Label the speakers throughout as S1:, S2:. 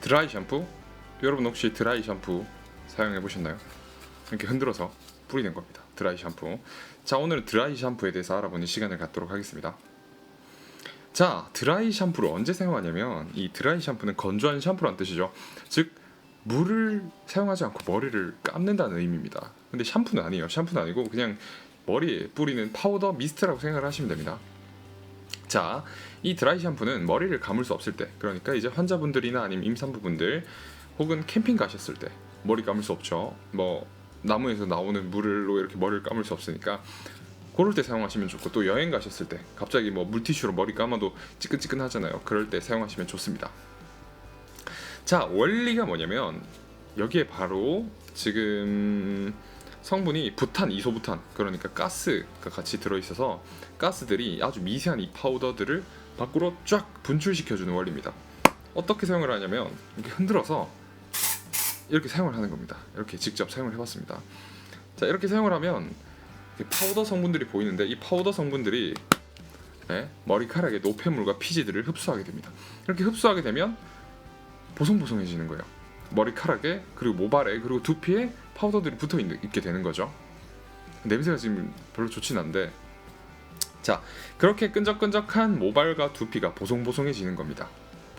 S1: 드라이 샴푸 여러분 혹시 드라이 샴푸 사용해 보셨나요? 이렇게 흔들어서 뿌리는 겁니다. 드라이 샴푸. 자 오늘은 드라이 샴푸에 대해서 알아보는 시간을 갖도록 하겠습니다. 자 드라이 샴푸를 언제 사용하냐면 이 드라이 샴푸는 건조한 샴푸란 뜻이죠. 즉 물을 사용하지 않고 머리를 감는다는 의미입니다. 근데 샴푸는 아니에요. 샴푸는 아니고 그냥 머리에 뿌리는 파우더 미스트라고 생각을 하시면 됩니다. 자, 이 드라이 샴푸는 머리를 감을 수 없을 때, 그러니까 이제 환자분들이나 아니면 임산부분들 혹은 캠핑 가셨을 때 머리 감을 수 없죠. 뭐 나무에서 나오는 물로 이렇게 머리를 감을 수 없으니까 그럴 때 사용하시면 좋고 또 여행 가셨을 때 갑자기 뭐 물티슈로 머리 감아도 찌끈찌끈하잖아요. 그럴 때 사용하시면 좋습니다. 자, 원리가 뭐냐면 여기에 바로 지금 성분이 부탄, 이소부탄 그러니까 가스가 같이 들어 있어서 가스들이 아주 미세한 이 파우더들을 밖으로 쫙 분출시켜주는 원리입니다. 어떻게 사용을 하냐면 이렇게 흔들어서 이렇게 사용을 하는 겁니다. 이렇게 직접 사용을 해봤습니다. 자 이렇게 사용을 하면 파우더 성분들이 보이는데 이 파우더 성분들이 네, 머리카락의 노폐물과 피지들을 흡수하게 됩니다. 이렇게 흡수하게 되면 보송보송해지는 거예요. 머리카락에 그리고 모발에 그리고 두피에 파우더들이 붙어 있- 있게 되는 거죠. 냄새가 지금 별로 좋진 않은데 자 그렇게 끈적끈적한 모발과 두피가 보송보송해지는 겁니다.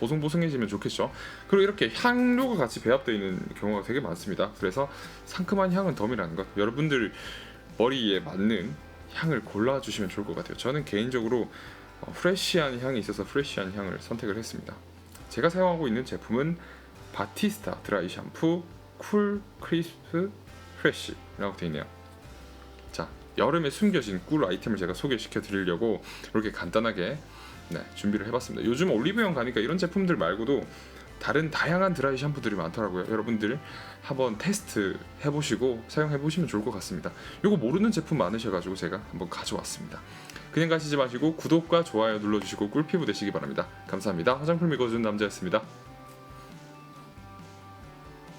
S1: 보송보송해지면 좋겠죠. 그리고 이렇게 향료가 같이 배합되어 있는 경우가 되게 많습니다. 그래서 상큼한 향은 덤이라는 것. 여러분들 머리에 맞는 향을 골라주시면 좋을 것 같아요. 저는 개인적으로 어, 프레쉬한 향이 있어서 프레쉬한 향을 선택을 했습니다. 제가 사용하고 있는 제품은 바티스타 드라이 샴푸 쿨 크리스프 프레쉬라고 되어 있네요. 자 여름에 숨겨진 꿀 아이템을 제가 소개시켜 드리려고 이렇게 간단하게 네, 준비를 해봤습니다. 요즘 올리브영 가니까 이런 제품들 말고도 다른 다양한 드라이 샴푸들이 많더라고요. 여러분들 한번 테스트 해보시고 사용해 보시면 좋을 것 같습니다. 요거 모르는 제품 많으셔가지고 제가 한번 가져왔습니다. 그냥 가시지 마시고 구독과 좋아요 눌러주시고 꿀피부 되시기 바랍니다. 감사합니다. 화장품 읽어주는 남자였습니다.